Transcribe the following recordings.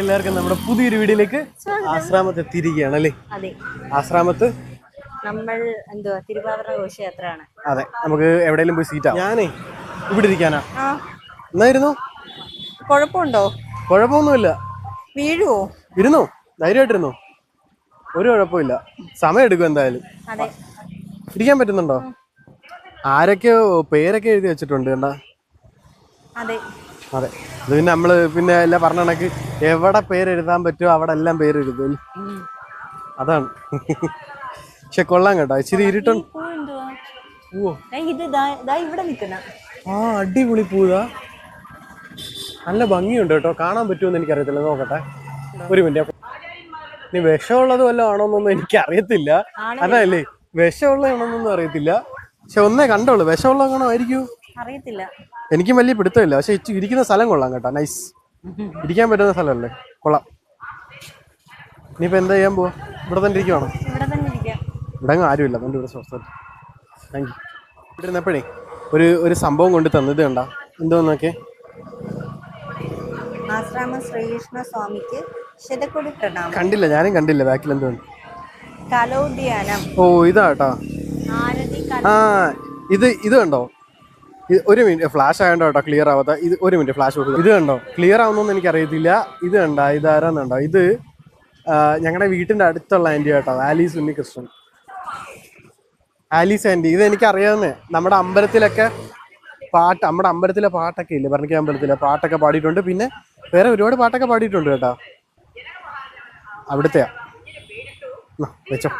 എല്ലാവർക്കും നമ്മുടെ പുതിയൊരു വീഡിയോയിലേക്ക് ആശ്രാമത്ത് എത്തിയിരിക്കുകയാണ് അല്ലേ? അതെ. ആശ്രാമത്ത്? നമ്മൾ എന്തുവാ? തിരുവാതിര ഘോഷയാത്രയാണ്. അതെ. നമുക്ക് എവിടെയെങ്കിലും പോയി സീറ്റാ ഞാനേ ഇവിടെ ഇരിക്കാനാ. എന്നായിരുന്നു? കുഴപ്പമുണ്ടോ? കുഴപ്പമൊന്നുമില്ല. വീഴുവോ? ഇരുന്നോ? ധൈര്യമായിട്ടിരുന്നോ? ഒരു കുഴപ്പമില്ല. സമയം എടുക്കും എന്തായാലും. അതെ. ഇരിക്കാൻ പറ്റുന്നുണ്ടോ? ആരൊക്കെയോ പേരൊക്കെ എഴുതി വെച്ചിട്ടുണ്ട് കണ്ടാ. അതെ. അതെ. അത് പിന്നെ നമ്മൾ പിന്നെ എല്ലാം പറഞ്ഞ കണക്ക് എവിടെ പേരെഴുതാൻ പറ്റുമോ അവിടെ എല്ലാം പേരെഴുതും അതാണ്. പക്ഷെ കൊള്ളാം കേട്ടോ. ഇച്ചിരി ഇരുട്ടുണ്ട് ആ അടിപൊളി പൂതാ. നല്ല ഭംഗിയുണ്ട് കേട്ടോ. കാണാൻ പറ്റുമെന്ന് എനിക്കറിയത്തില്ല. നോക്കട്ടെ. ഒരു മിനിറ്റ്. നീ വിഷമുള്ളത് വല്ലതും ആണോന്നൊന്നും എനിക്കറിയത്തില്ല. അതല്ലേ? വിഷമുള്ളതാണോന്നൊന്നും അറിയത്തില്ല. പക്ഷെ ഒന്നേ കണ്ടോളൂ വിഷമുള്ളതാണോ ആയിരിക്കും? അറിയത്തില്ല. എനിക്കും വലിയ പിടുത്തമില്ല. പക്ഷെ ഇരിക്കുന്ന സ്ഥലം കൊള്ളാം കേട്ടോ. നൈസ് ഇരിക്കാൻ പറ്റുന്ന സ്ഥലമല്ലേ? കൊള്ളാം. ഇനിയിപ്പോ എന്താ ചെയ്യാൻ പോവാ? ഇവിടെ തന്നെ ഇരിക്കുവാണോ? ഇവിടെ ആരുമില്ല. അതുകൊണ്ട് ഇവിടെ സ്വസ്ഥ താങ്ക് യു ഇവിടെ ഇരുന്നപ്പോഴേ ഒരു ഒരു സംഭവം കൊണ്ട് തന്നത് കണ്ട. എന്തോന്നൊക്കെ ആശ്രാമ ശ്രീകൃഷ്ണ സ്വാമിക്ക് ശതക്കൊടി പ്രണാമം. കണ്ടില്ല. ഞാനും കണ്ടില്ല. ബാക്കിൽ എന്തുകൊണ്ട്. കലോദ്യാനം. ഓ ഇതാട്ടോ ആ ഇത് ഇത് കണ്ടോ? ഇത് ഒരു മിനിറ്റ് ഫ്ലാഷ് ആയതുകൊണ്ട് കേട്ടോ ക്ലിയർ ആവാത്ത. ഇത് ഒരു മിനിറ്റ് ഫ്ലാഷ് കൊടുക്കും ഇത് കണ്ടോ? ക്ലിയർ ആവുന്നൊന്നും എനിക്കറിയത്തില്ല. ഇത് കണ്ടോ? ഇതാരാന്നുണ്ടോ ഇത് ഞങ്ങളുടെ വീട്ടിന്റെ അടുത്തുള്ള ആന്റി കേട്ടോ ആലീസ് ഉണ്ണികൃഷ്ണൻ. ആലീസ് ആന്റി ഇത് എനിക്ക് അറിയാവുന്നേ നമ്മുടെ അമ്പലത്തിലൊക്കെ പാട്ട് നമ്മുടെ അമ്പലത്തിലെ പാട്ടൊക്കെ ഇല്ലേ? പറഞ്ഞ അമ്പലത്തിലെ പാട്ടൊക്കെ പാടിയിട്ടുണ്ട്. പിന്നെ വേറെ ഒരുപാട് പാട്ടൊക്കെ പാടിയിട്ടുണ്ട് കേട്ടോ. അവിടുത്തെയാ. വെച്ചോ.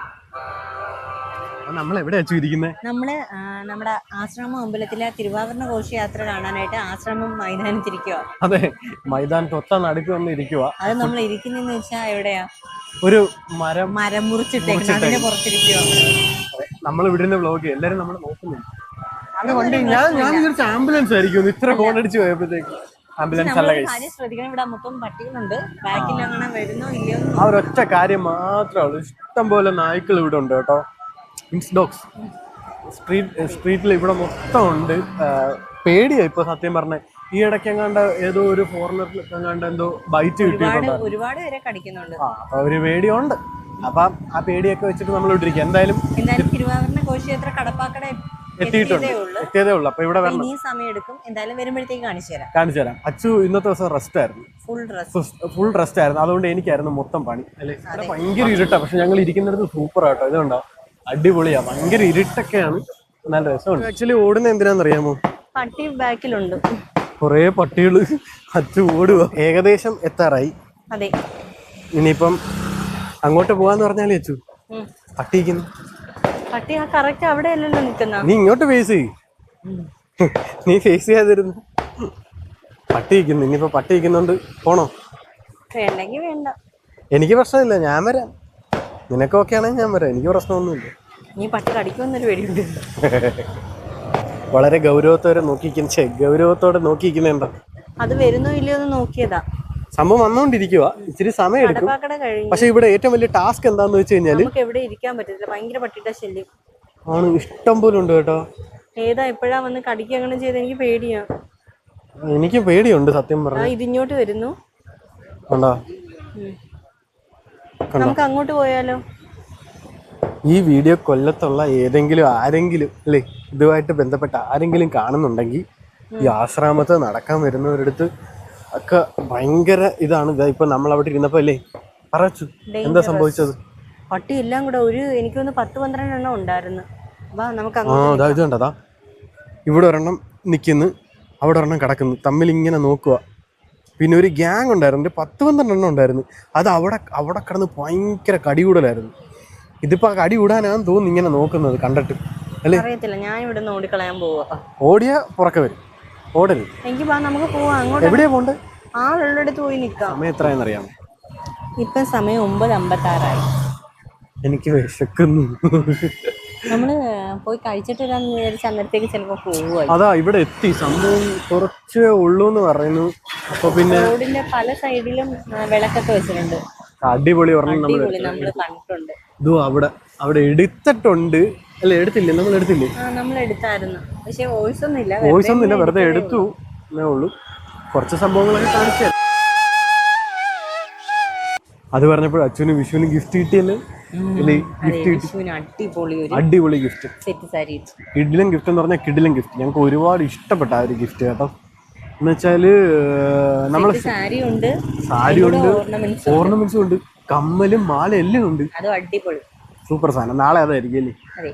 നമ്മൾ എവിടെയാ വെച്ചു ഇരിക്കുന്നത് നമ്മൾ നമ്മുടെ ആശ്രമം അമ്പലത്തിലെ തിരുവാഭരണ ഘോഷയാത്ര കാണാനായിട്ട് ആശ്രമം മൈതാനത്തിരിക്കുക അതെ മൈതാൻ തൊത്ത നടുക്ക് വന്ന് ഇരിക്കുക അത് നമ്മൾ ഇരിക്കുന്നെന്ന് വെച്ചാ എവിടെയാ ഒരു മരം മരം മുറിച്ചിട്ടേക്കണം അതിന്റെ പുറത്തിരിക്കുക നമ്മൾ ഇവിടുന്ന് വ്ലോഗ് എല്ലാരും നമ്മൾ നോക്കുന്നുണ്ട് അത് ഞാൻ ഞാൻ വിചാരിച്ച ആംബുലൻസ് ആയിരിക്കും ഇത്ര ഫോൺ അടിച്ച് പോയപ്പോഴത്തേക്ക് ആംബുലൻസ് അല്ല ശ്രദ്ധിക്കണം ഇവിടെ മൊത്തം പട്ടികളുണ്ട് ബാക്കിൽ അങ്ങനെ വരുന്നോ ഇല്ലയോ ആ ഒരൊറ്റ കാര്യം മാത്രമേ ഉള്ളൂ ഇഷ്ടം പോലെ നായ്ക്കൾ ഇവിടെ ഉണ്ട് കേട്ടോ മീൻസ് ഡോഗ്സ് സ്ട്രീറ്റ് സ്ട്രീറ്റിൽ ഇവിടെ മൊത്തം ഉണ്ട് പേടിയാ ഇപ്പൊ സത്യം പറഞ്ഞേ. ഈ ഇടയ്ക്ക് എങ്ങാണ്ട് ഏതോ ഒരു ഫോറിനറിൽ എങ്ങാണ്ട് എന്തോ ബൈറ്റ് കിട്ടിയിട്ടുണ്ട്? ഒരുപാട് പേരെ കടിക്കുന്നുണ്ട്. അപ്പൊ ഒരു പേടിയുണ്ട്. അപ്പൊ ആ പേടിയൊക്കെ വെച്ചിട്ട് നമ്മൾ ഇട്ടിരിക്കുക എന്തായാലും കടപ്പാക്കട എത്തിയിട്ടുണ്ട്. എത്തിയതേ ഉള്ളൂ. അപ്പൊ ഇവിടെ വരണം. സമയം എടുക്കും. എന്തായാലും വരുമ്പോഴത്തേക്ക് കാണിച്ചു തരാം. കാണിച്ചു തരാം. അച്ചു ഇന്നത്തെ ദിവസം റെസ്റ്റ് ആയിരുന്നു. ഫുൾ റെസ്റ്റ് ഫുൾ റെസ്റ്റ് ആയിരുന്നു. അതുകൊണ്ട് എനിക്കായിരുന്നു മൊത്തം പണി. അല്ലേ ഭയങ്കര ഇരുട്ടാ. പക്ഷെ ഞങ്ങൾ ഇരിക്കുന്നിടത്ത് സൂപ്പർ ആട്ടോ. ഇതുണ്ടോ അടിപൊളിയാ. ഭയങ്കര ഇരുട്ടൊക്കെയാണ്. നല്ല രസമാണ് ആക്ച്വലി ഓടുന്ന എന്തിനാണെന്നറിയാമോ പട്ടി ബാക്കിലുണ്ട്. കുറേ പട്ടികൾ അച്ചു ഓടുക ഏകദേശം എത്താറായി. അതെ. ഇനിയിപ്പം അങ്ങോട്ട് പോവാന്ന് പറഞ്ഞാലേ അച്ചു. പട്ടിക്കുന്നു പട്ടി ആ കറക്റ്റ് അവിടെ അല്ലല്ലോ നിൽക്കുന്ന. നീ ഇങ്ങോട്ട് ഫേസ് ചെയ്യ്. നീ ഫേസ് ചെയ്യാതിരുന്നു. പട്ടിക്കുന്നു ഇനിയിപ്പോ പട്ടിക്കുന്നുണ്ട് പോണോ? വേണ്ടെങ്കി വേണ്ട. എനിക്ക് പ്രശ്നമില്ല. ഞാൻ വരാം. നിനക്ക് ഓക്കെ ആണെങ്കിൽ ഞാൻ വരാം എനിക്ക് പ്രശ്നമൊന്നുമില്ല. നീ പട്ടി കടിക്കുമെന്നൊരു പേടിയുണ്ട്. വളരെ ഗൗരവത്തോടെ നോക്കിയിരിക്കുന്ന ഗൗരവത്തോടെ നോക്കിയിരിക്കുന്ന എന്താ അത് വരുന്നോ ഇല്ലയോ എന്ന് നോക്കിയതാ. സംഭവം വന്നോണ്ടിരിക്കുക ഇച്ചിരി സമയം എടുക്കും. കഴിഞ്ഞു പക്ഷെ ഇവിടെ ഏറ്റവും വലിയ ടാസ്ക് എന്താന്ന് വെച്ച് കഴിഞ്ഞാൽ നമുക്ക് എവിടെ ഇരിക്കാൻ പറ്റത്തില്ല. ഭയങ്കര പട്ടിയുടെ ശല്യം. ആണ് ഇഷ്ടം പോലെ ഉണ്ട് കേട്ടോ. ഏതാ എപ്പോഴാ വന്ന് കടിക്കുക അങ്ങനെ ചെയ്ത്? എനിക്ക് പേടിയാ. എനിക്ക് പേടിയുണ്ട് സത്യം ആ പറഞ്ഞു. ഇതിങ്ങോട്ട് വരുന്നു. കണ്ടോ? ഉം. നമുക്ക് അങ്ങോട്ട് പോയാലോ? ഈ വീഡിയോ കൊല്ലത്തുള്ള ഏതെങ്കിലും ആരെങ്കിലും അല്ലേ ഇതുമായിട്ട് ബന്ധപ്പെട്ട ആരെങ്കിലും കാണുന്നുണ്ടെങ്കിൽ ഈ ആശ്രാമത്ത് നടക്കാൻ വരുന്നവരടുത്ത് ഒക്കെ ഭയങ്കര ഇതാണ്. ഇതാ ഇപ്പൊ നമ്മൾ അവിടെ ഇരുന്നപ്പോ അല്ലേ പറച്ചു എന്താ സംഭവിച്ചത്? പട്ടി എല്ലാം കൂടെ ഒരു എനിക്കൊന്ന് പത്ത് പന്ത്രണ്ട് എണ്ണം ഉണ്ടായിരുന്നു. വാ നമുക്ക് ആ അതാ ഇത് കണ്ടതാ ഇവിടെ ഒരെണ്ണം നിൽക്കുന്നു അവിടെ ഒരെണ്ണം കിടക്കുന്നു. തമ്മിൽ ഇങ്ങനെ നോക്കുക പിന്നെ ഒരു ഗ്യാങ് ഉണ്ടായിരുന്നു. ഒരു പത്ത് പന്ത്രണ്ട് എണ്ണം ഉണ്ടായിരുന്നു. അത് അവിടെ അവിടെ കിടന്ന് ഭയങ്കര കടികൂടലായിരുന്നു ഇതിപ്പോ ആ കടി കൂടാനാന്ന് തോന്നുന്നു ഇങ്ങനെ നോക്കുന്നത് കണ്ടിട്ട്. അല്ലേ? അറിയത്തില്ല. ഞാൻ ഇവിടെ നിന്ന് ഓടിക്കളയാൻ പോവാ. ഓടിയ പുറക്കെ വരും. ഓടരുത്. എനിക്ക് നമുക്ക് പോവാം. അങ്ങോട്ട് എവിടെയാ പോണ്ടേ? ആളുള്ളിടത്ത് പോയി നിൽക്കാം സമയം എത്രയാണെന്നറിയാമോ? ഇപ്പം സമയം ഒമ്പത് അമ്പത്താറായി. എനിക്ക് വിശക്കുന്നു. നമ്മൾ പോയി കഴിച്ചിട്ട് വരാന്ന് വിചാരിച്ച അന്നേരത്തേക്ക് ചിലപ്പോ പോവുമായി അതാ ഇവിടെ എത്തി. സംഭവം കുറച്ചേ ഉള്ളൂ എന്ന് പറയുന്നു. അപ്പൊ പിന്നെ റോഡിന്റെ പല സൈഡിലും വിളക്കൊക്കെ വെച്ചിട്ടുണ്ട്. അടിപൊളി പറഞ്ഞ് നമ്മൾ അടിപൊളി നമ്മൾ കണ്ടിട്ടുണ്ട്. ഇതോ അവിടെ അവിടെ എടുത്തിട്ടുണ്ട്. അല്ല എടുത്തില്ലേ? നമ്മൾ എടുത്തില്ലേ? ആ നമ്മൾ എടുത്തായിരുന്നു. പക്ഷെ വോയിസ് ഒന്നും ഇല്ല. വോയിസ് ഒന്നുമില്ല വെറുതെ എടുത്തു എന്നേ ഉള്ളൂ. കുറച്ച് സംഭവങ്ങളൊക്കെ കാണിച്ചു അത് പറഞ്ഞപ്പോൾ അച്ഛനും വിഷുവിന് ഗിഫ്റ്റ് കിട്ടിയല്ലേ അടിപൊളി ഗിഫ്റ്റ്. കിഡിലും ഗിഫ്റ്റ് എന്ന് പറഞ്ഞാൽ കിഡിലും ഗിഫ്റ്റ് ഞങ്ങൾക്ക് ഒരുപാട് ഇഷ്ടപ്പെട്ട ആ ഒരു ഗിഫ്റ്റ് കേട്ടോ. എന്ന് വെച്ചാൽ നമ്മൾ സാരി ഉണ്ട് സാരി ഉണ്ട്. ഓർണമെന്റ്സ് ഉണ്ട്. കമ്മലും മാല എല്ലാം ഉണ്ട്. സൂപ്പർ സാധനം. നാളെ അതായിരിക്കും അല്ലേ? അതെ.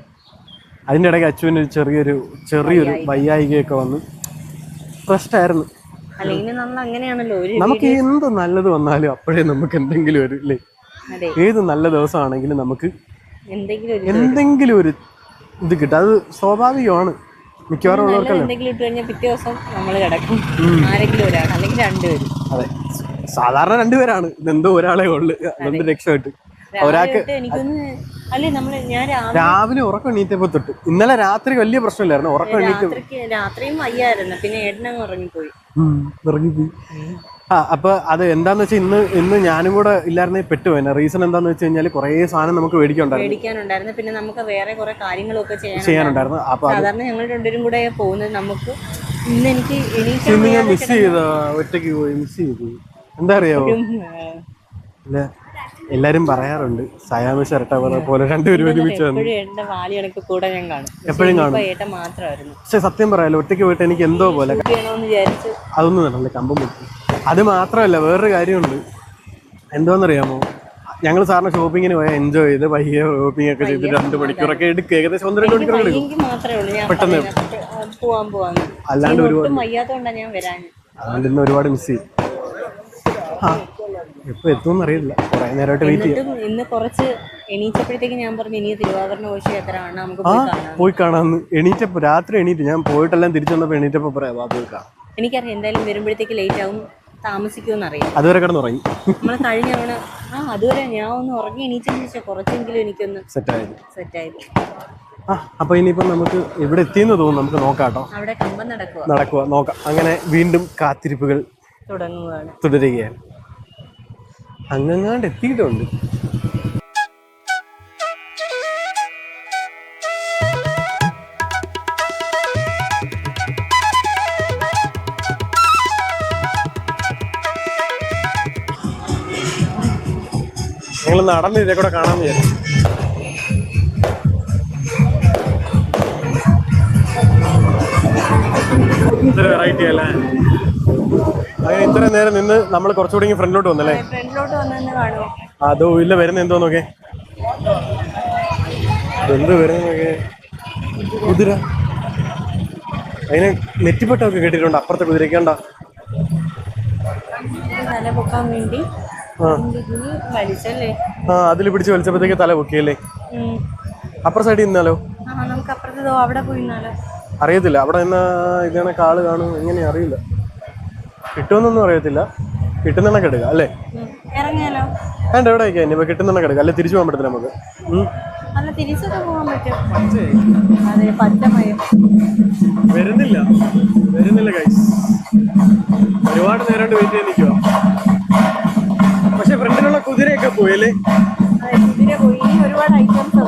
അതിന്റെ ഇടയ്ക്ക് അച്ഛന് ഒരു ചെറിയൊരു ചെറിയൊരു വയ്യായികയൊക്കെ വന്ന് പ്രശ്നമായിരുന്നു. അല്ലെങ്കിൽ നമ്മൾ അങ്ങനെയാണല്ലോ ഒരു നമുക്ക് എന്ത് നല്ലത് വന്നാലും അപ്പോഴേ നമുക്ക് എന്തെങ്കിലും ഒരു അല്ലേ ഏത് നല്ല ദിവസമാണെങ്കിലും നമുക്ക് എന്തെങ്കിലും ഒരു ഇത് കിട്ടും. അത് സ്വാഭാവികമാണ്. മിക്കവാറും എന്തെങ്കിലും ഇട്ട് കഴിഞ്ഞാൽ പിറ്റേ ദിവസം നമ്മൾ കിടക്കും. ആരെങ്കിലും ഒരാൾ അല്ലെങ്കിൽ രണ്ടുപേരും. അതെ. സാധാരണ രണ്ടുപേരാണ്. ഇതെന്തോ ഒരാളെ ഉള്ളു. അതുകൊണ്ട് രക്ഷപ്പെട്ടു? ഒരാൾക്ക് എനിക്കൊന്ന് അല്ലേ നമ്മൾ ഞാൻ രാവിലെ ഉറക്കം എണീറ്റപ്പോ തൊട്ട്. ഇന്നലെ രാത്രി വലിയ പ്രശ്നമില്ലായിരുന്നു ഉറക്കം എണീറ്റ് രാത്രി രാത്രിയും വയ്യായിരുന്നു പിന്നെ ഏട്ടനങ്ങ് ഉറങ്ങിപ്പോയി. ഉം, ഇറങ്ങിപ്പോയി ആ അപ്പൊ അത് എന്താന്ന് വെച്ചാൽ ഇന്ന് ഇന്ന് ഞാനും കൂടെ പെട്ടു പെട്ടുപോയി റീസൺ എന്താന്ന് വെച്ച് കഴിഞ്ഞാൽ കുറേ സാധനം നമുക്ക് മേടിക്കാനുണ്ടായിരുന്നു. പിന്നെ നമുക്ക് വേറെ കുറെ കാര്യങ്ങളൊക്കെ ചെയ്യാനുണ്ടായിരുന്നു. അപ്പൊ സാധാരണ ഞങ്ങൾ രണ്ടുപേരും കൂടെ പോകുന്നത് നമുക്ക് ഇന്ന് എനിക്ക് ഇന്ന് ഞാൻ മിസ് ചെയ്ത? ഒറ്റയ്ക്ക് പോയി മിസ് ചെയ്തു. എന്താ അറിയാവോ? ഇല്ല എല്ലാരും പറയാറുണ്ട് സയാമ ശരട്ട പോലെ രണ്ടുപേരും ഒരുമിച്ച് വന്നു എപ്പോഴും കാണും. പക്ഷെ സത്യം പറയാലോ ഒറ്റയ്ക്ക് പോയിട്ട് എനിക്ക് എന്തോ പോലെ അതൊന്നും നടന്നില്ല കമ്പം പൊട്ടി. അത് മാത്രമല്ല വേറൊരു കാര്യമുണ്ട്. എന്തോന്നറിയാമോ? ഞങ്ങൾ സാറിന് ഷോപ്പിങ്ങിന് പോയാൽ എൻജോയ് ചെയ്ത് പയ്യെ ഷോപ്പിംഗ് ഒക്കെ ചെയ്ത് രണ്ട് മണിക്കൂറൊക്കെ എടുക്കുക. ഏകദേശം ഒന്ന് രണ്ട് മണിക്കൂർ പെട്ടെന്ന്. അല്ലാണ്ട് ഒരുപാട് അതുകൊണ്ട് ഇന്ന് ഒരുപാട് മിസ് ചെയ്യും ആ എപ്പോൾ എത്തുമെന്ന് അറിയില്ല കുറേ നേരമായിട്ട് വെയിറ്റ് ചെയ്യാം. എന്നിട്ടും ഇന്ന് കുറച്ച് എണീച്ചപ്പോഴത്തേക്ക് ഞാൻ പറഞ്ഞു ഇനി തിരുവാഭരണ ഘോഷയാത്ര ആണ് നമുക്ക് ആ പോയി കാണാം. പോയി കാണാമെന്ന് എണീറ്റപ്പോൾ രാത്രി എണീറ്റ് ഞാൻ പോയിട്ടെല്ലാം തിരിച്ചു വന്നപ്പോൾ എണീറ്റപ്പോൾ പറയാം വാ പോയി കാണാം. എനിക്കറിയാം എന്തായാലും വരുമ്പോഴത്തേക്ക് ലേറ്റ് ആവും താമസിക്കുമെന്ന് അറിയാം അതുവരെ കിടന്നുറങ്ങി നമ്മൾ കഴിഞ്ഞ തവണ ആ അതുവരെ ഞാൻ ഒന്ന് ഉറങ്ങി എണീച്ചെന്ന് ശേഷം കുറച്ചെങ്കിലും എനിക്കൊന്ന് സെറ്റായത്. സെറ്റായത്. ആ അപ്പോൾ ഇനിയിപ്പോ നമുക്ക് ഇവിടെ എത്തിയെന്ന് തോന്നുന്നു നമുക്ക് നോക്കാം കേട്ടോ. അവിടെ കമ്പം നടക്കുക നടക്കുക നോക്കാം. അങ്ങനെ വീണ്ടും കാത്തിരിപ്പുകൾ തുടങ്ങുകയാണ് തുടരുകയാണ്. അങ്ങങ്ങാണ്ട് എത്തിയിട്ടുണ്ട്. ഞങ്ങൾ നടന്ന് ഇതേ കൂടെ കാണാൻ വിചാരിച്ചു. ഇത്ര വെറൈറ്റി അല്ലേ? അങ്ങനെ ഇത്ര നേരം നിന്ന് നമ്മൾ കുറച്ചുകൂടി ഫ്രണ്ടിലോട്ട് വന്നല്ലേ? ഫ്രണ്ടിലോട്ട് അതോ ഇല്ല വരുന്ന എന്തോ നോക്കേ. എന്ത് വരുന്ന നോക്കേ. കുതിര. അതിനെ നെറ്റിപ്പട്ടമൊക്കെ കേട്ടിട്ടുണ്ട്? അപ്പുറത്തെ കുതിരക്കണ്ട തല പൊക്കാൻ വേണ്ടി ആ. അതിൽ പിടിച്ച് വലിച്ചപ്പോഴത്തേക്ക് തല പൊക്കിയല്ലേ? അപ്പുറ സൈഡിൽ നിന്നാലോ? അറിയത്തില്ല. അവിടെ നിന്ന് ഇതാണ് കാൾ കാണും. എങ്ങനെ അറിയില്ല. കിട്ടുമെന്നൊന്നും അറിയത്തില്ല. കിട്ടുന്നെണ്ണൊക്കെ എടുക്കുക അല്ലേ? വേണ്ട എവിടെ ആയിക്കാ ഇനി കിട്ടുന്നെണ്ണൊക്കെ എടുക്കുക അല്ലെ തിരിച്ചു പോകാൻ പറ്റത്തില്ല നമുക്ക്. വരുന്നില്ല. വരുന്നില്ല കൈസ് ഒരുപാട് നേരമായിട്ട് വെയിറ്റ് ചെയ്ത് നിൽക്കുക പക്ഷെ ഫ്രണ്ടിലുള്ള കുതിരയൊക്കെ പോയല്ലേ കുതിര പോയി. ഒരുപാട് ഐറ്റംസ്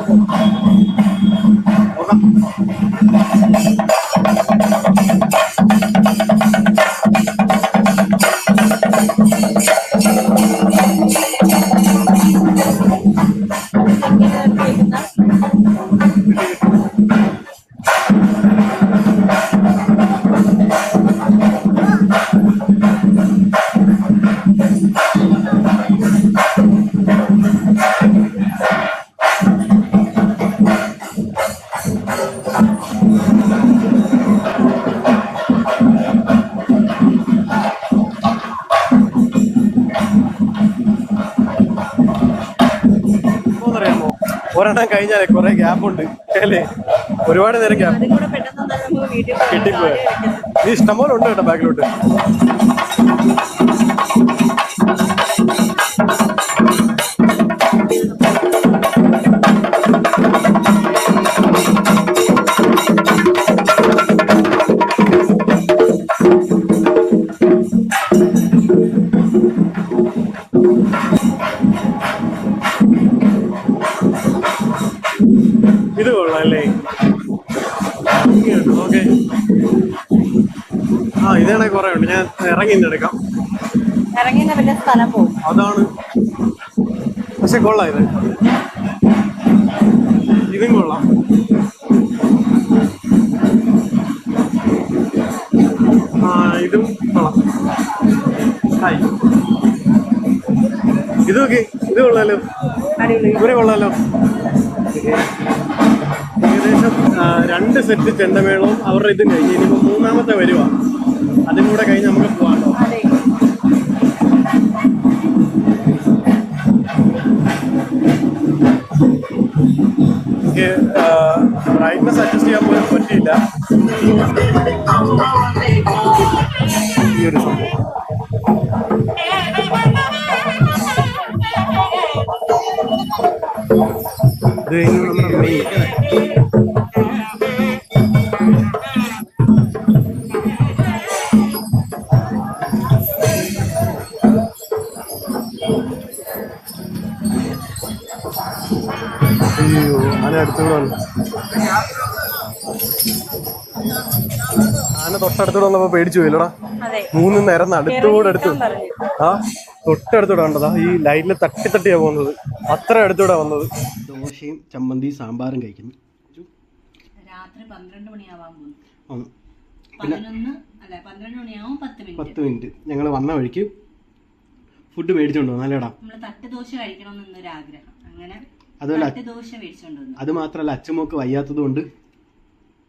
ഒരെണ്ണം കഴിഞ്ഞാലേ കുറെ ഗ്യാപ്പ് ഉണ്ട് അല്ലേ? ഒരുപാട് നേരം ഗ്യാപ്പ്. കിട്ടിപ്പോയ. ഇഷ്ടംപോലെ ഉണ്ട് കേട്ടോ ബാക്കിലോട്ട്? ഇറങ്ങി നടക്കാം എടുക്കാം ഇറങ്ങിയ പിന്നെ സ്ഥലം പോകും അതാണ്. പക്ഷെ കൊള്ളാം ഇത്. ഇതും കൊള്ളാം. ആ ഇതും കൊള്ളാം. ഹായ്. ഇത് നോക്കി ഇത് കൊള്ളാലോ. ഇവരെ കൊള്ളാലോ. ഏകദേശം രണ്ട് സെറ്റ് ചെണ്ടമേളവും അവരുടെ ഇതും കഴിഞ്ഞ് ഇനിയിപ്പോൾ മൂന്നാമത്തെ വരുവാ. അതും കൂടെ കഴിഞ്ഞ് നമുക്ക് പോകാമല്ലോ എനിക്ക് ബ്രൈറ്റ്നസ് അഡ്ജസ്റ്റ് ചെയ്യാൻ പോലും പറ്റിയില്ല. ഈ ഒരു സംഭവം. ഇത് നമ്മുടെ മെയിൻ ആന തൊട്ടടുത്തൂടെ വന്നപ്പോ പേടിച്ചു പോയില്ലടാ അതെ. മൂന്ന് നേരം അടുത്തൂടെ അടുത്തു ആ തൊട്ടടുത്തൂടെ കണ്ടതാ. ഈ ലൈനിൽ തട്ടി തട്ടിയാ പോകുന്നത്. അത്ര അടുത്തൂടെ വന്നത്. ദോശയും ചമ്മന്തി സാമ്പാറും കഴിക്കുന്നു. രാത്രി പന്ത്രണ്ട് മണിയാവാൻ പത്ത് മിനിറ്റ്. ഞങ്ങൾ വന്ന വഴിക്ക് ഫുഡ് മേടിച്ചോണ്ട് വന്നു. നല്ലടാ തട്ട് ദോശ കഴിക്കണം എന്നൊരു ആഗ്രഹം അങ്ങനെ അതുപോലെ തട്ട് ദോശ മേടിച്ചോണ്ട് വന്നു. അത് മാത്രമല്ല അച്ഛമ്മക്ക് വയ്യാത്തത് കൊണ്ട്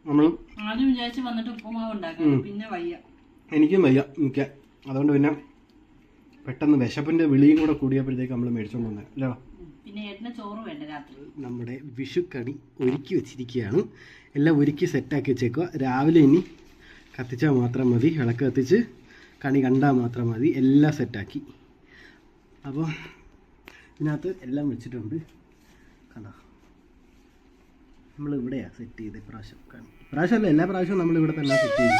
നമ്മൾ ആദ്യം വിചാരിച്ച് വന്നിട്ട് ഉപ്പുമാവ് ഉണ്ടാക്കാം. പിന്നെ വയ്യ. എനിക്കും വയ്യ എനിക്ക് അതുകൊണ്ട് പിന്നെ പെട്ടെന്ന് വിശപ്പിന്റെ വിളിയും കൂടെ കൂടിയപ്പോഴത്തേക്ക് നമ്മൾ മേടിച്ചോണ്ട് വന്നത് അല്ലേ? പിന്നെ ഏട്ടന് ചോറ് വേണ്ട രാത്രി? നമ്മുടെ വിഷുക്കണി ഒരുക്കി വെച്ചിരിക്കുകയാണ്. എല്ലാം ഒരുക്കി സെറ്റാക്കി വെച്ചേക്കുക രാവിലെ ഇനി കത്തിച്ചാൽ മാത്രം മതി വിളക്ക് കത്തിച്ച് കണി കണ്ടാൽ മാത്രം മതി. എല്ലാം സെറ്റാക്കി അപ്പോൾ ഇതിനകത്ത് എല്ലാം വെച്ചിട്ടുണ്ട്. കണ്ടോ? നമ്മൾ ഇവിടെയാണ് സെറ്റ് ചെയ്ത് ഇപ്രാവശ്യം ഇപ്രാവശ്യമല്ല എല്ലാ പ്രാവശ്യവും നമ്മൾ ഇവിടെ തന്നെ സെറ്റ് ചെയ്തു.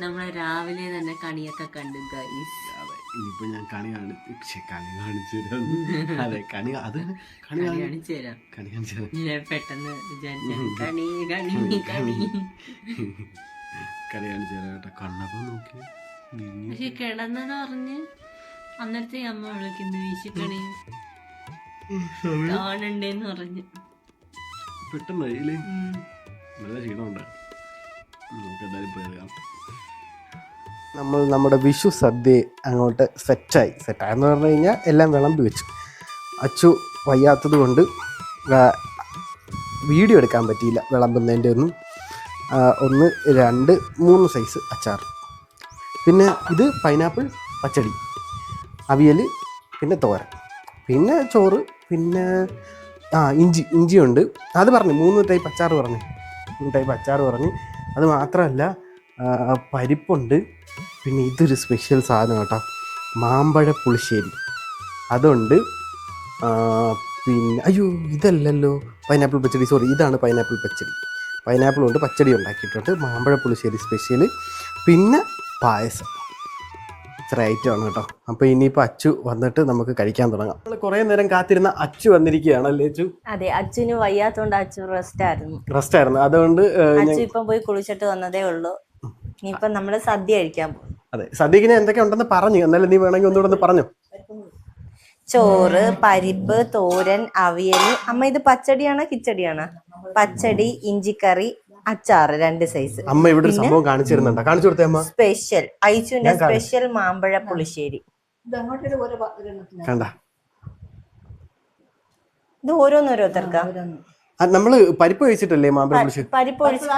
നമ്മളെ രാവിലെ തന്നെ കണിയൊക്കെ കണ്ടു ഗൈസ് ഇനിയിപ്പോ ഞാൻ കണി കാണിച്ചു കണി കാണിച്ചു തരാം. അതെ കണി അത് കണി കാണി കാണിച്ചു തരാം. കണി കാണിച്ചു തരാം. പെട്ടെന്ന് കണി കണി കണി കണി കാണിച്ചു തരാം കേട്ടോ. കണ്ണൊക്കെ നോക്കി. പക്ഷെ കിടന്നത് പറഞ്ഞ് അന്നേരത്തെ അമ്മ വിളിക്കുന്നു വീശിക്കണി കാണണ്ടേന്ന് പറഞ്ഞ്. പെട്ടെന്ന്. നല്ല ക്ഷീണമുണ്ട്. നമുക്ക് എന്തായാലും പോയി നമ്മൾ നമ്മുടെ വിഷു സദ്യ അങ്ങോട്ട് സെറ്റായി സെറ്റായെന്ന് പറഞ്ഞു കഴിഞ്ഞാൽ എല്ലാം വിളമ്പി വെച്ചു. അച്ചു വയ്യാത്തത് കൊണ്ട് വീഡിയോ എടുക്കാൻ പറ്റിയില്ല വിളമ്പുന്നതിന്റെ ഒന്നും. ഒന്ന് രണ്ട് മൂന്ന് സൈസ് അച്ചാർ. പിന്നെ ഇത് പൈനാപ്പിൾ പച്ചടി. അവിയൽ പിന്നെ തോരൻ. പിന്നെ ചോറ് പിന്നെ ആ ഇഞ്ചി ഇഞ്ചിയുണ്ട്. അത് പറഞ്ഞു മൂന്ന് ടൈപ്പ് അച്ചാർ പറഞ്ഞു. മൂന്ന് ടൈപ്പ് അച്ചാർ പറഞ്ഞു. അത് മാത്രമല്ല പരിപ്പുണ്ട്. പിന്നെ ഇതൊരു സ്പെഷ്യൽ സാധനം കേട്ടോ. മാമ്പഴ പുളിശ്ശേരി. അതുണ്ട്. പിന്നെ അയ്യോ ഇതല്ലല്ലോ. പൈനാപ്പിൾ പച്ചടി. സോറി ഇതാണ് പൈനാപ്പിൾ പച്ചടി. പൈനാപ്പിൾ കൊണ്ട് പച്ചടി ഉണ്ടാക്കിയിട്ടുണ്ട്. മാമ്പഴ പുളിശ്ശേരി സ്പെഷ്യൽ പിന്നെ പായസം. ഇത്ര ഐറ്റമാണ് കേട്ടോ. അപ്പോൾ ഇനിയിപ്പോൾ അച്ചു വന്നിട്ട് നമുക്ക് കഴിക്കാൻ തുടങ്ങാം. നമ്മൾ കുറേ നേരം കാത്തിരുന്ന അച്ചു വന്നിരിക്കുകയാണ് അല്ലേ അച്ചു? അതെ അച്ഛന് വയ്യാത്തോണ്ട് അച്ഛൻ റെസ്റ്റ് ആയിരുന്നു. റെസ്റ്റ് ആയിരുന്നു. അതുകൊണ്ട് അച്ചു ഇപ്പം പോയി കുളിച്ചിട്ട് വന്നതേ ഉള്ളൂ. ഇനിയിപ്പം നമ്മൾ സദ്യ കഴിക്കാൻ പോകും അതെ സദ്യക്കിന് എന്തൊക്കെ ഉണ്ടെന്ന് പറഞ്ഞു. എന്നാലും നീ വേണമെങ്കിൽ ഒന്നുകൂടെ ഒന്ന് പറഞ്ഞു? ചോറ് പരിപ്പ് തോരൻ അവിയൽ അമ്മ ഇത് പച്ചടിയാണോ കിച്ചടിയാണോ? പച്ചടി ഇഞ്ചിക്കറി അച്ചാറ് രണ്ട് സൈസ് അമ്മ ഇവിടെ ഒരു സംഭവം കാണിച്ചിരുന്നുണ്ടോ കാണിച്ചു കൊടുത്തേ അമ്മ. സ്പെഷ്യൽ ഐച്ചുവിന്റെ സ്പെഷ്യൽ മാമ്പഴ പുളിശ്ശേരി കണ്ട. ഇത് ഓരോന്നോരോരുത്തർക്കാ നമ്മൾ പരിപ്പ് കഴിച്ചിട്ടല്ലേ മാമ്പഴ പുളിശ്ശേരി പരിപ്പ് ഒഴിച്ച്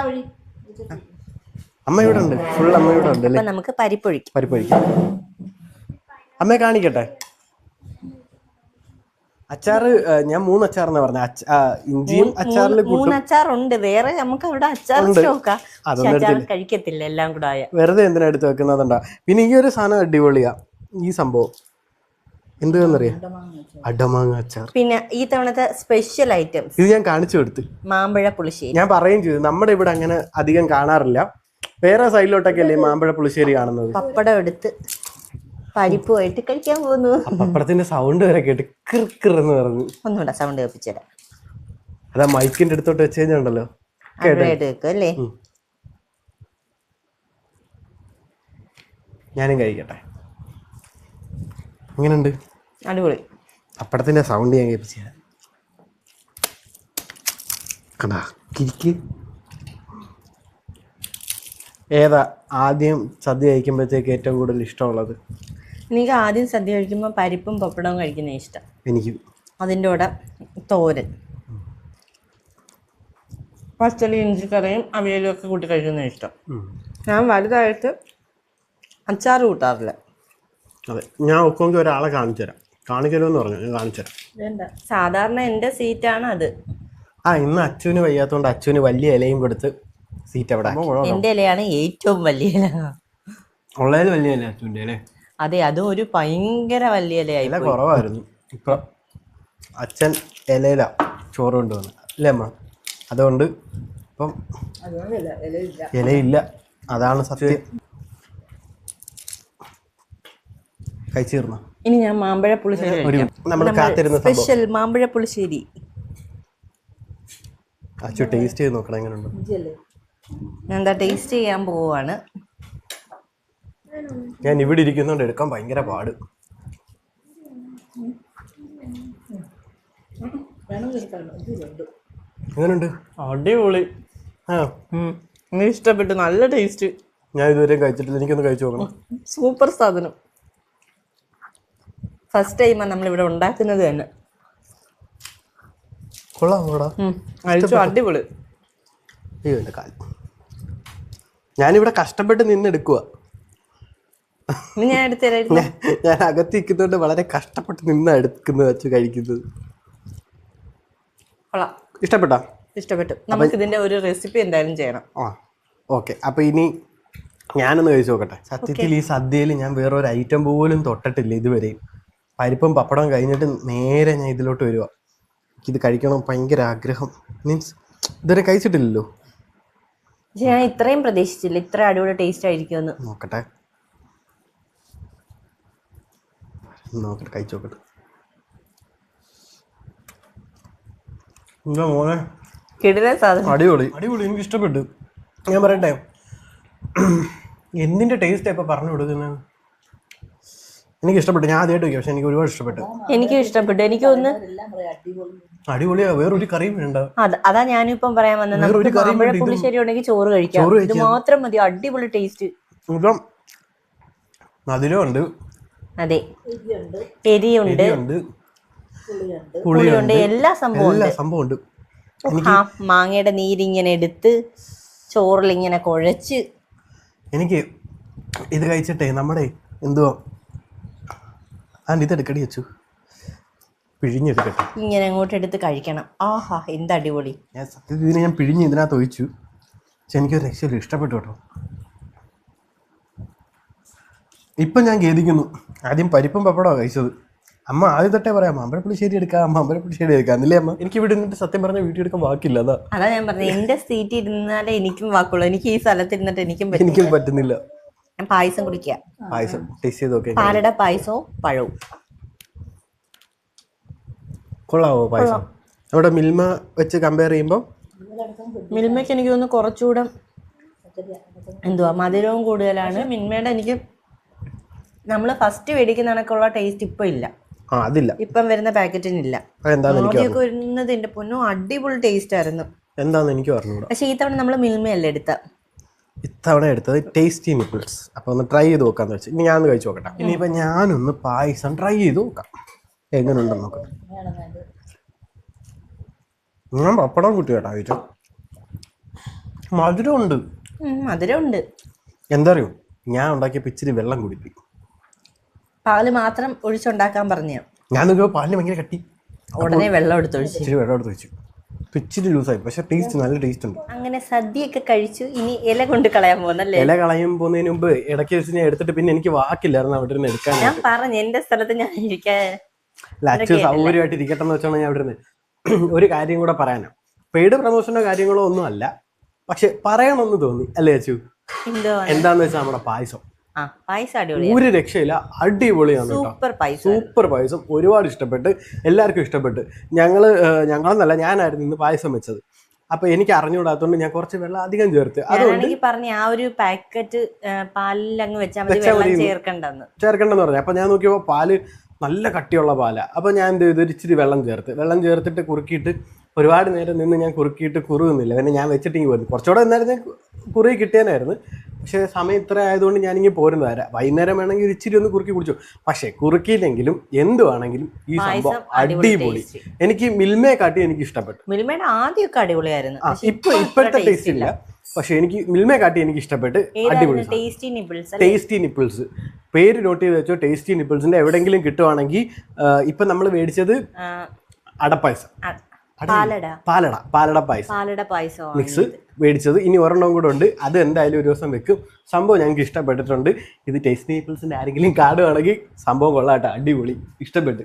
അമ്മ ഇവിടെ ഉണ്ട് ഫുൾ അമ്മ ഇവിടെ ഉണ്ട് അല്ലേ നമുക്ക് പരിപ്പൊഴിക്കും. പരിപ്പ് കഴിക്കാം അമ്മയെ കാണിക്കട്ടെ? അച്ചാറ് ഞാൻ മൂന്ന് അച്ചാറെന്നാ പറഞ്ഞ ഇഞ്ചിയും അച്ചാറിൽ മൂന്ന് അച്ചാറുണ്ട് വേറെ നമുക്ക് അവിടെ അച്ചാർ അതൊന്നും കഴിക്കത്തില്ല എല്ലാം കൂടെ വെറുതെ എന്തിനാ എടുത്ത് വെക്കുന്നതുണ്ടാ പിന്നെ ഈ ഒരു സാധനം അടിപൊളിയാ. ഈ സംഭവം. അടമാങ്ങ അച്ചാർ. പിന്നെ ഈ തവണത്തെ സ്പെഷ്യൽ ഐറ്റംസ്. ഇത് ഞാൻ കാണിച്ചു കൊടുത്ത്. മാമ്പഴ പുളിശ്ശേരി. ഞാൻ പറയുകയും ചെയ്തു. നമ്മുടെ ഇവിടെ അങ്ങനെ അധികം കാണാറില്ല. വേറെ സൈഡിലോട്ടൊക്കെ അല്ലേ മാമ്പഴ പുളിശ്ശേരി കാണുന്നത്? പപ്പടം എടുത്ത് പരിപ്പുമായിട്ട് കഴിക്കാൻ പോകുന്നു. പപ്പടത്തിന്റെ സൗണ്ട് വരെ കേട്ട് കിർക്കിർ എന്ന് പറഞ്ഞു. ഒന്നുകൂടെ സൗണ്ട് കേൾപ്പിച്ചുതരാം. അതാ മൈക്കിന്റെ അടുത്തോട്ട് വെച്ച് കഴിഞ്ഞുണ്ടല്ലോ കേട്ടോ? അല്ലേ ഞാനും കഴിക്കട്ടെ. എങ്ങനെയുണ്ട്? അടിപൊളി. പപ്പടത്തിന്റെ സൗണ്ട് ഞാൻ കേൾപ്പിച്ചു കണ്ടാ കിരിക്ക്. ഏതാ ആദ്യം സദ്യ കഴിക്കുമ്പോഴത്തേക്ക് ഏറ്റവും കൂടുതൽ ഇഷ്ടമുള്ളത്? എനിക്ക് ആദ്യം സദ്യ കഴിക്കുമ്പോൾ പരിപ്പും പപ്പടവും കഴിക്കുന്ന ഇഷ്ടം. എനിക്ക് അതിന്റെ കൂടെ തോരൻ. പച്ചളി ഇഞ്ചിക്കറിയും അവിയലും ഒക്കെ കൂട്ടി കഴിക്കുന്ന ഇഷ്ടം. ഞാൻ വലുതായിട്ട് അച്ചാർ കൂട്ടാറില്ല. അതെ ഞാൻ ഒക്കെ ഒരാളെ കാണിച്ചു തരാം. കാണിക്കലോ എന്ന് പറഞ്ഞു ഞാൻ കാണിച്ചു തരാം. വേണ്ട സാധാരണ എന്റെ സീറ്റാണ് അത്. ആ ഇന്ന് അച്ഛന് വയ്യാത്തതുകൊണ്ട് അച്ഛന് വലിയ ഇലയും കൊടുത്ത് സീറ്റ് അവിടെ എന്റെ ഇലയാണ് ഏറ്റവും വലിയ ഇല. ഉള്ളതിൽ വലിയ ഇല അച്ഛന്റെ അല്ലേ അതെ അതും ഒരു ഭയങ്കര വലിയ ഇലയായി ഇല കുറവായിരുന്നു. ഇപ്പൊ അച്ഛൻ ഇലയില ചോറ് കൊണ്ടുവന്നു. അല്ലേ അമ്മ? അതുകൊണ്ട് ഇപ്പം ഇലയില്ല. അതാണ് സത്യം. കഴിച്ചീർന്ന ഇനി ഞാൻ മാമ്പഴ പുളിശ്ശേരി നമ്മൾ കാത്തിരുന്ന സ്പെഷ്യൽ മാമ്പഴ പുളിശ്ശേരി അച്ചു ടേസ്റ്റ് ചെയ്ത് നോക്കണം എങ്ങനെയുണ്ട്. ഞാൻ എന്താ ടേസ്റ്റ് ചെയ്യാൻ പോവാണ്. ഞാൻ ഇവിടെ ഇരിക്കുന്നോണ്ട് എടുക്കാൻ ഭയങ്കര പാട്. അടിപൊളി. ആ. ഇഷ്ടപ്പെട്ടു. നല്ല ടേസ്റ്റ് ഞാൻ ഇതുവരെ കഴിച്ചിട്ടില്ല. എനിക്കൊന്ന് കഴിച്ചു നോക്കണം. സൂപ്പർ സാധനം. ഫസ്റ്റ് ടൈമാണ് നമ്മൾ ഇവിടെ ഉണ്ടാക്കുന്നത് തന്നെ. കൊള്ളാം കൊള്ളാം ഉം. കഴിച്ചു. അടിപൊളി. അയ്യോ എന്റെ കാൽ ഞാനിവിടെ കഷ്ടപ്പെട്ട് നിന്നെടുക്കുക ഞാൻ എടുത്തരായിരുന്നു ഞാൻ വളരെ കഷ്ടപ്പെട്ട് നിന്ന് എടുക്കുന്നത് വെച്ച് കഴിക്കുന്നത്. കൊള്ളാം. ഇഷ്ടപ്പെട്ടോ? ഇഷ്ടപ്പെട്ടു. നമുക്ക് ഇതിന്റെ ഒരു റെസിപ്പി എന്തായാലും ചെയ്യണം. ആ ഓക്കെ. അപ്പൊ ഇനി ഞാനൊന്ന് കഴിച്ചു നോക്കട്ടെ. സത്യത്തിൽ ഈ സദ്യയിൽ ഞാൻ വേറൊരു ഐറ്റം പോലും തൊട്ടിട്ടില്ല ഇതുവരെയും പരിപ്പും പപ്പടം കഴിഞ്ഞിട്ട് നേരെ ഞാൻ ഇതിലോട്ട് വരുവാ. എനിക്കിത് കഴിക്കണം ഭയങ്കര ആഗ്രഹം. മീൻസ് ഇതുവരെ കഴിച്ചിട്ടില്ലല്ലോ. പക്ഷെ ഞാൻ ഇത്രയും പ്രതീക്ഷിച്ചില്ല. ഇത്ര അടിപൊളി ടേസ്റ്റ് ആയിരിക്കുമെന്ന്. നോക്കട്ടെ. നോക്കട്ടെ കഴിച്ചു നോക്കട്ടെ. എന്താ മോനെ? കിടിലൻ സാധനം. അടിപൊളി. അടിപൊളി എനിക്ക് ഇഷ്ടപ്പെട്ടു ഞാൻ പറയട്ടെ? എന്തിന്റെ ടേസ്റ്റ് ഇപ്പൊ പറഞ്ഞു കൊടുക്കുന്നത്? എനിക്ക് ഇഷ്ടപ്പെട്ടു ഞാൻ ആദ്യമായിട്ട് വയ്ക്കും. പക്ഷെ എനിക്ക് ഒരുപാട് ഇഷ്ടപ്പെട്ടു. എനിക്കും ഇഷ്ടപ്പെട്ടു. എനിക്ക് ഒന്ന് അടിപൊളിയാ വേറൊരു കറിയും വേണ്ട. അത് അതാ ഞാനിപ്പം പറയാൻ വന്നത്. നമുക്ക് മാമ്പഴ പുളിശ്ശേരി ഉണ്ടെങ്കിൽ ചോറ് കഴിക്കാം. ഇത് മാത്രം മതി. അടിപൊളി ടേസ്റ്റ്. ഇപ്പം മധുരമുണ്ട് അതെ. എരിയുണ്ട്. എരിയുണ്ട്. പുളിയുണ്ട്. എല്ലാ സംഭവം എല്ലാ സംഭവം ഉണ്ട്. ആ മാങ്ങയുടെ നീരിങ്ങനെ എടുത്ത് ചോറിൽ ഇങ്ങനെ കുഴച്ച്. എനിക്ക് ഇത് കഴിച്ചിട്ടേ നമ്മുടെ എന്തുവാ ആ ഇതെടുക്കടി വെച്ചു പിഴിഞ്ഞെടുക്കട്ടെ. ഇങ്ങനെ അങ്ങോട്ട് എടുത്ത് കഴിക്കണം. ആഹാ എന്ത് അടിപൊളി. ഞാൻ സത്യത്തിൽ ഇതിനെ ഞാൻ പിഴിഞ്ഞ് ഇതിനകത്ത് ഒഴിച്ചു. പക്ഷെ എനിക്കൊരു രക്ഷയില്ല ഇഷ്ടപ്പെട്ടു കേട്ടോ. ഇപ്പം ഞാൻ ഖേദിക്കുന്നു. ആദ്യം പരിപ്പും പപ്പടമാണ് കഴിച്ചത്. അമ്മ ആദ്യം തൊട്ടേ പറയാം ശരി എടുക്കാം അമ്മ അമ്പലപ്പുള്ളി ശരി എടുക്കാം. എന്നില്ലേ അമ്മ? എനിക്ക് ഇവിടെ നിന്നിട്ട് സത്യം പറഞ്ഞ വീട്ടിൽ എടുക്കാൻ വാക്കില്ല അതാ. അതാ ഞാൻ പറഞ്ഞത് എന്റെ സീറ്റ് ഇരുന്നാലേ എനിക്കും വാക്കുള്ളൂ. എനിക്ക് ഈ സ്ഥലത്ത് ഇരുന്നിട്ട് എനിക്കും എനിക്കും പറ്റുന്നില്ല. ഞാൻ പായസം കുടിക്കുക പായസം ടേസ്റ്റ് ചെയ്ത് പാലട പായസവും പഴവും. കൊള്ളാവോ പായസം? നമ്മുടെ മിൽമ വെച്ച് കമ്പയർ ചെയ്യുമ്പോൾ മിൽമയ്ക്ക് എനിക്ക് തോന്നുന്നു കുറച്ചുകൂടെ എന്തുവാ മധുരവും കൂടുതലാണ്. മിൽമയുടെ എനിക്ക് നമ്മൾ ഫസ്റ്റ് മേടിക്കുന്ന കണക്കുള്ള ടേസ്റ്റ് ഇപ്പൊ ഇല്ല. അതില്ല. ഇപ്പം വരുന്ന പാക്കറ്റിനില്ല ആദ്യമൊക്കെ വരുന്നത് എന്റെ പൊന്നോ അടിപൊളി ടേസ്റ്റ് ആയിരുന്നു. എന്താന്ന് എനിക്ക് പക്ഷെ ഈ തവണ നമ്മൾ മിൽമയല്ല എടുത്ത? ഇത്തവണ എടുത്തത് ടേസ്റ്റി നിപ്പിൾസ് അപ്പോൾ ഒന്ന് ട്രൈ ചെയ്ത് നോക്കാന്ന് വെച്ച് ഇനി ഞാനൊന്ന് കഴിച്ചു നോക്കട്ടെ. ഇനിയിപ്പോൾ ഞാനൊന്ന് പായസം ട്രൈ ചെയ്ത് നോക്കാം. എങ്ങനെയുണ്ടെന്ന് നോക്കാം. ഞാൻ പപ്പടം കൂട്ടി കേട്ടോ കഴിച്ചോ. മധുരമുണ്ട്. മധുരമുണ്ട്. എന്താ അറിയോ ഞാൻ ഉണ്ടാക്കിയ ഇച്ചിരി വെള്ളം കുടിപ്പിക്കും പാൽ മാത്രം ഒഴിച്ചുണ്ടാക്കാൻ പറഞ്ഞു ഞാൻ നോക്കിയപ്പോൾ പാലിന് ഭയങ്കര കട്ടി. ഉടനെ വെള്ളം എടുത്തൊഴിച്ചു ഇച്ചിരി വെള്ളം എടുത്ത് വെച്ചു ഇപ്പം ഇച്ചിരി ലൂസായി പക്ഷേ ടേസ്റ്റ് നല്ല ടേസ്റ്റ് ഉണ്ട്. അങ്ങനെ സദ്യയൊക്കെ കഴിച്ചു. ഇനി ഇല കൊണ്ട് കളയാൻ പോകുന്നല്ലേ? ഇല കളയാൻ പോകുന്നതിന് മുമ്പ് ഇടയ്ക്ക് വെച്ച് ഞാൻ എടുത്തിട്ട് പിന്നെ എനിക്ക് വാക്കില്ലായിരുന്നു അവിടെ നിന്ന് എടുക്കാൻ. ഞാൻ പറഞ്ഞു എന്റെ സ്ഥലത്ത് ഞാൻ ഇരിക്കാൻ. അച്ഛൻ സൗകര്യമായിട്ട് ഇരിക്കട്ടെ എന്ന് വെച്ചാണ് ഞാൻ അവിടെ നിന്ന് ഒരു കാര്യം കൂടെ പറയാനാ. പെയ്ഡ് പ്രമോഷനോ കാര്യങ്ങളോ ഒന്നും അല്ല. പക്ഷെ പറയണമെന്ന് തോന്നി. അല്ലേ അച്ചു? എന്തോ എന്താന്ന് വെച്ചാൽ നമ്മുടെ പായസം. ഒരു രക്ഷയില്ല. അടിപൊളിയാണ് സൂപ്പർ പായസം സൂപ്പർ പായസം. ഒരുപാട് ഇഷ്ടപ്പെട്ട് എല്ലാവർക്കും ഇഷ്ടപ്പെട്ട്. ഞങ്ങൾ ഞങ്ങളെന്നല്ല ഞാനായിരുന്നു ഇന്ന് പായസം വെച്ചത്. അപ്പൊ എനിക്ക് അറിഞ്ഞുകൂടാത്തോണ്ട് ഞാൻ കുറച്ച് വെള്ളം അധികം ചേർത്ത്. അതുകൊണ്ട് പറഞ്ഞ ആ ഒരു പാക്കറ്റ് പാലിൽ അങ്ങ് വെച്ചാൽ ചേർക്കണ്ടെന്ന് പറഞ്ഞു. അപ്പൊ ഞാൻ നോക്കിയപ്പോ പാൽ നല്ല കട്ടിയുള്ള പാലാണ് അപ്പോൾ ഞാൻ എന്ത് ചെയ്തു? ഇച്ചിരി വെള്ളം ചേർത്ത്. വെള്ളം ചേർത്തിട്ട് കുറുക്കിയിട്ട് ഒരുപാട് നേരം നിന്ന് ഞാൻ കുറുക്കിയിട്ട് കുറുകുന്നില്ല. പിന്നെ ഞാൻ വെച്ചിട്ട് ഇങ്ങനെ പോരുന്നു. കുറച്ചുകൂടെ നേരം കുറുകി കിട്ടിയാനായിരുന്നു. പക്ഷേ സമയം ഇത്ര ആയതുകൊണ്ട് ഞാനിങ്ങനെ പോരുന്ന തരാം വൈകുന്നേരം വേണമെങ്കിൽ ഒരു ഇച്ചിരി ഒന്ന് കുറുക്കി കുടിച്ചു. പക്ഷേ കുറുക്കിയില്ലെങ്കിലും എന്തുവാണെങ്കിലും ഈ സംഭവം അടിപൊളി എനിക്ക് മിൽമയെ കാട്ടി എനിക്ക് ഇഷ്ടപ്പെട്ടു. മിൽമയുടെ ആദ്യമൊക്കെ അടിപൊളിയായിരുന്നു. ഇപ്പൊ ഇപ്പോഴത്തെ ടേസ്റ്റ് ഇല്ല. പക്ഷെ എനിക്ക് മിൽമയെ കാട്ടി എനിക്ക് ഇഷ്ടപ്പെട്ട് അടിപൊളി. ടേസ്റ്റി നിപ്പിൾസ് പേര് നോട്ട് ചെയ്ത് വെച്ചോ ടേസ്റ്റി നിപ്പിൾസിന്റെ എവിടെങ്കിലും കിട്ടുവാണെങ്കിൽ ഇപ്പൊ നമ്മൾ മേടിച്ചത് അടപ്പായസം. പാലട. പാലട പായസം. പാലട പായസം മിക്സ് മേടിച്ചത്. ഇനി ഒരെണ്ണം കൂടെ ഉണ്ട്. അത് എന്തായാലും ഒരു ദിവസം വെക്കും. സംഭവം ഞങ്ങൾക്ക് ഇഷ്ടപ്പെട്ടിട്ടുണ്ട്. ഇത് ടേസ്റ്റി നിപ്പിൾസിന്റെ ആരെങ്കിലും കാണുവാണെങ്കിൽ സംഭവം കൊള്ളാട്ടോ അടിപൊളി. ഇഷ്ടപ്പെട്ട്.